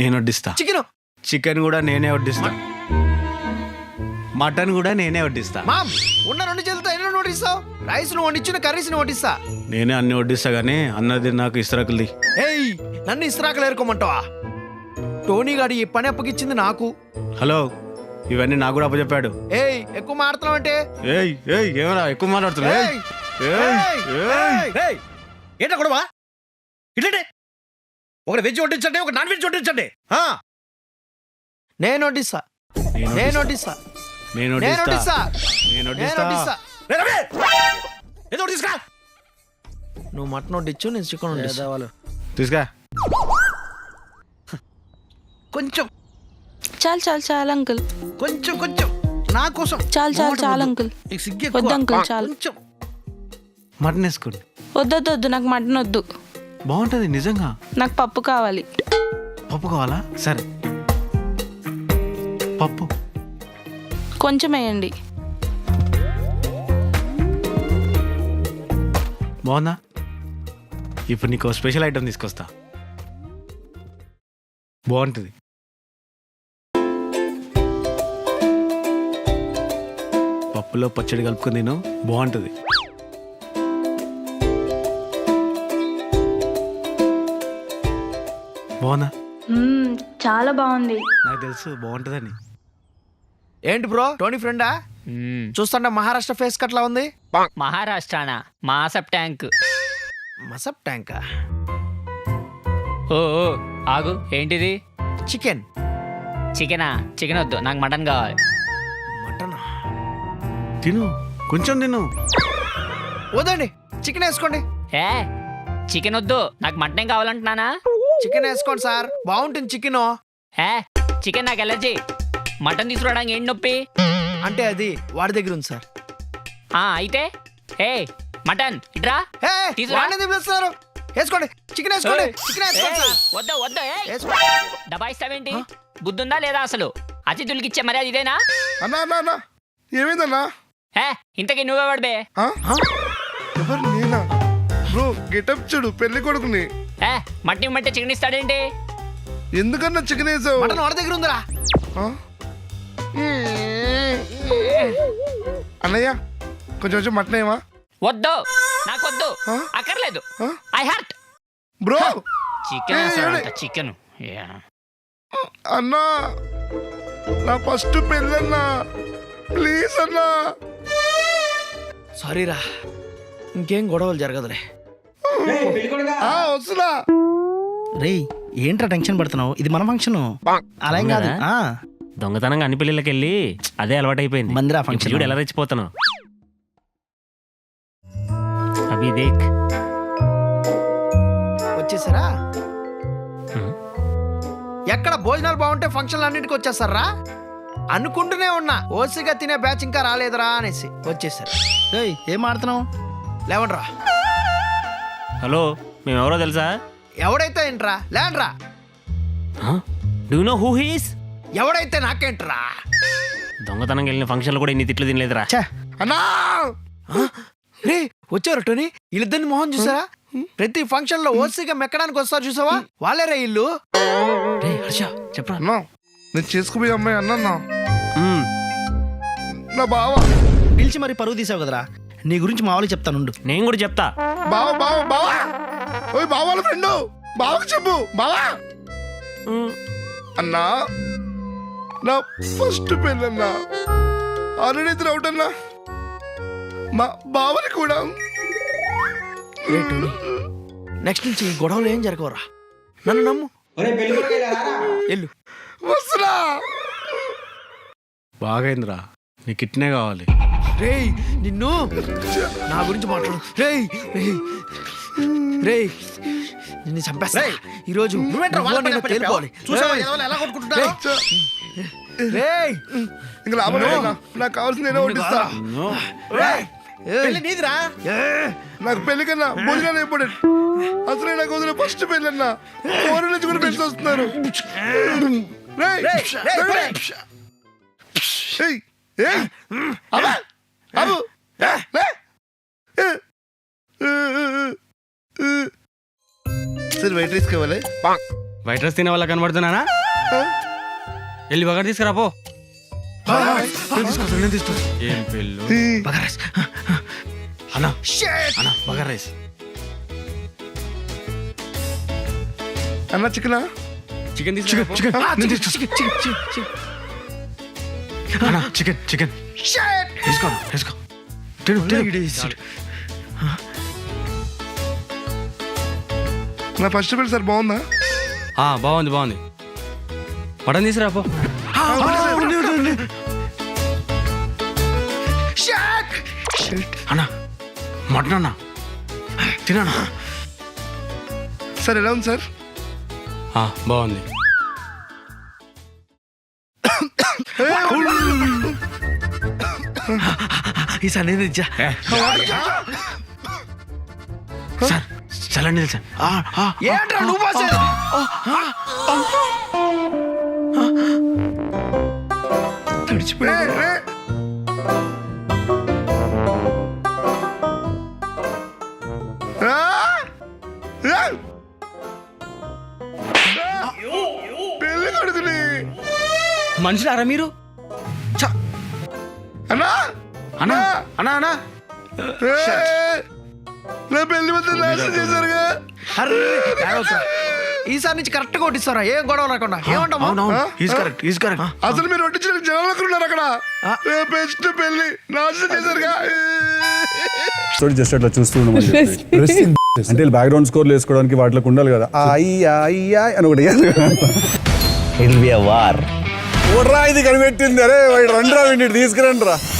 నేను వడ్డిస్తా. Chicken. Chicken కూడా నేనే వడ్డిస్తా. మటన్ కూడా నేనే వడ్డిస్తా. మామ్ ఉన్న రెండు చేతులతో ఎన్ని వడ్డిస్తావు? రైస్ను వండించిన కర్రీస్ను వడ్డిస్తా. నేనే అన్ని వడ్డిస్తా కానీ అన్నది నాకు ఇస్తరకులది ఏయ్ నన్ను ఇస్త్రాకలు ఏరుకోమంటావా? టోనీ గాడి ఈ పని అప్పగిచ్చింది నాకు. హలో ఇవన్నీ నాకు కూడా అప్పచెప్పాడు ఏయ్ ఎక్కువ మాడుతున్నావు అంటే? ఏయ్ ఏయ్ ఏమరా ఎక్కువ మాట్లాడుతున్నా ఏయ్, ఏయ్, ఏయ్. ఏయ్ ఏంటా గొడవ? ఇట్లంటే? ఒకటి వెజ్ వడ్డించండి ఒక నాన్ వెజ్ వడ్డించండి. ఆ, నేను వడ్డిస్తా. నేను నేను వడ్డిస్తా. నేను నేను వడ్డిస్తా. నేను నేను వడ్డిస్తా. వడ్డిస్తా. రే రవి! ఏదో ఒకటి తీసుకురా. నువ్వు మటన్ వడ్డించు నేను చికెన్ వడ్డిస్తా. తీసుకా కొంచెం. చాలు చాలు చాలు అంకుల్. కొంచెం కొంచెం. నా కోసం. చాలు చాలు చాలు వద్దు. అంకుల్. నీకు సిగ్గు వద్దు. అంకుల్, చాలు. కొంచెం. మటన్ వేసుకోండి. వద్దొద్దు వద్దు నాకు మటన్ వద్దు. బాగుంటుంది నిజంగా. నాకు పప్పు కావాలి. పప్పు కావాలా? సరే. పప్పు. కొంచెం వేయండి. బాగుందా? ఇప్పుడు నీకు స్పెషల్ ఐటమ్ తీసుకొస్తా. బాగుంటుంది. పప్పులో పచ్చడి కలుపుకొని తిను. బాగుంటుంది. బాగుందా చాలా బాగుంది. నాకు తెలుసు బాగుంటుందని. ఏంటి బ్రో టోనీ ఫ్రెండా. చూస్తుంటే మహారాష్ట్ర ఫేస్ కట్లా ఉంది? మహారాష్ట్రనా? మాసప్ ట్యాంక్. మసప్ ట్యాంక్? ఓ ఓ, ఆగు ఏంటిది? చికెన్. చికెనా? చికెన్ వద్దు నాకు మటన్ కావాలి. మటన్? తిను కొంచెం తిను. వద్దండి చికెన్ వేసుకోండి. ఏ చికెన్ వద్దు నాకు మటన్ కావాలంటున్నానా? చికెన్ వేసుకోండి సార్. బాగుంటుంది చికెన్ ఏ చికెన్ నాకు ఎలర్జీ మటన్ తీసుకురావడానికి ఏంటి నొప్పి? అంటే అది వాడి దగ్గర ఉంది సార్. ఆ అయితే? ఏ మటన్ ఇట్రా? హే తీసుకురా. వాడిని పిలుస్తున్నారు? వేసుకోండి. చికెన్ వేసుకోండి. చికెన్ వేసుకోండి సార్. వద్దు వద్దు బుద్ధుందా లేదా అసలు? అతిథులకి ఇచ్చే మర్యాద ఇదేనా? అన్నా అన్నా అన్నా. ఏమైందన్నా? ఏ ఇంతకీ నువ్వే పడిపే ఆ? ఎవరు నేనా? బ్రో గెటప్ చూడు పెళ్ళి కొడుకుని. ఏ మట్టి మట్టి చికెన్ ఇస్తాడేంటి? ఎందుకన్నా చికెన్ వేసావు? మటన్ వాడి దగ్గర ఉందిరా. ఆ? అన్నయ్య కొంచెం కొంచెం మటన్ ఏమా వద్దు నాకు వద్దు ఆ? అక్కర్లేదు. ఆ? I hurt bro! Chicken. Chicken? అన్నా నా ఫస్ట్ పెళ్ళన్నా. ప్లీజ్ అన్నా. సారీరా ఇంకేం గొడవలు జరగదులే. వస్తున్నా. రేయ్ ఏంట్రా టెన్షన్ పడుతున్నావు? ఇది మన ఫంక్షన్. అలా ఏం కాదు? ఆ, దొంగతనంగా అన్ని పెళ్ళిళ్ళకి వెళ్ళి అదే అలవాటైపోయింది. మందిరా ఇప్పుడు ఫంక్షన్. చూడు ఎలా రెచ్చిపోతున్నావు అభి దేక్. వచ్చేసారా? హ్మ్. ఎక్కడ భోజనాలు బాగుంటే ఫంక్షన్లు అన్నింటికి వచ్చేస్తారా? అనుకుంటూనే ఉన్నా ఓసిగా తినే బ్యాచ్ ఇంకా రాలేదురా అనేసి. వచ్చేసారు. ఏయ్ ఏం ఆడుతున్నావు? లేవండ్రా. హలో మేము ఎవరో తెలుసా? ఎవడైతే ఏంట్రా లేండ్రా. డూ నో హూ హీస్ ఎవడైతే నాకేంట్రా? దొంగతనంగా వెళ్ళిన ఫంక్షన్లు కూడా ఇన్ని తిట్లు తినలేదురా. ఛే అన్నా! రే వచ్చారు టోనీ. వీళ్ళిద్దరిని మొహం చూసారా? ప్రతి ఫంక్షన్లో ఓసిగా మెక్కడానికి వస్తారు చూసావా? వాళ్ళేరా ఇల్లు రే హర్ష చెప్పరా? అన్నా నేను చేసుకుపోయే అమ్మాయి అన్నా. నా బావ. పిలిచి మరి పరువు తీసావు కదరా. నీ గురించి మా వాళ్ళకి చెప్తానుండు నేను కూడా చెప్తా. బావ బావ బావా. ఓయ్ బావ వాళ్ళ ఫ్రెండ్. బావకు చెప్పు బావా. అన్నా నా ఫస్ట్ పెళ్ళన్నా. ఆల్రెడీ ఇద్దరు అవుట్ అన్నా మా బావని కూడా. నెక్స్ట్ నుంచి ఈ గొడవలు ఏం జరగవరా? నన్ను నమ్ము. ఎల్లు వస్తున్నా. బాగైందిరా. నీకు ఇట్నే కావాలి. రేయ్ నిన్ను నా గురించి మాట్లాడు. రేయ్ రేయ్ రేయ్ నిన్ను చంపేస్తా. ఈరోజు నేను తేలిపోవాలి చూసావా? రేయ్, ఇంకా లాభం. నాకు కావాల్సింది పెళ్ళి నీదిరా? నాకు పెళ్ళి కన్నా భోజనాలు ఇంపార్టెంట్ అసలే నాకు వదిలే ఫస్ట్ పెళ్ళి అన్నా ఫోన్ నుంచి కూడా పెళ్ళి వస్తున్నారు రేయ్, రేయ్, రేయ్. ఏయ్, ఏయ్. ఏ. సరే వెయిట్ తీసుకోవాలి వైట్ రైస్ తినే వాళ్ళ కనబడుతున్నానా? వెళ్ళి బగారు తీసుకురా పో. ఏం పెళ్ళు బగారా రైస్. అన్నా! అన్నా బగారు రైస్. అన్న చికెనా? Chicken. Chicken. Chicken. Chicken chicken అన్నా చికెన్ చికెన్. తిను నా ఫస్ట్ బిల్ సార్ బాగుందా ఆ, బాగుంది బాగుంది మటన్ తీసుకురా పో Shit! అన్నా మటన్ అన్నా తినన్నా సార్ ఎలా ఉంది సార్ ఆ, బాగుంది నేను ఇచ్చా సార్ చల్లండి సార్. ఏంట్రా నువ్వు! పెళ్ళి కొడుకుని. మనుషులారా మీరు? అన్నా? అన్నా? అన్నా? అన్నా! నా పెళ్ళి మొత్తం నాశనం చేశారుగా. ఈసారి నుంచి కరెక్ట్గా కొట్టిస్తారా? ఏం గొడవ రాకుండా ఏమంటావు? కరెక్ట్ ఈజ్ కరెక్ట్ అసలు మీరు వడ్డించిన జనాలు అక్కడ ఉన్నారు అక్కడ? బెస్ట్ పెళ్ళి నాశనం చేశారుగా? తోటి జస్ట్ అట్లా చూస్తూ ఉండమని చెప్పి. అంటే బ్యాక్గ్రౌండ్ స్కోర్లు వేసుకోవడానికి వాటిలోకి ఉండాలి కదా. ఆ అయ్యా అయ్యా అని ఒకటి వేయాలి. కదా. అ వార్ ఓడ్రా ఇది కనిపెట్టింది. అరే వాడు రండిరా వీడిని తీసుకురండి రా.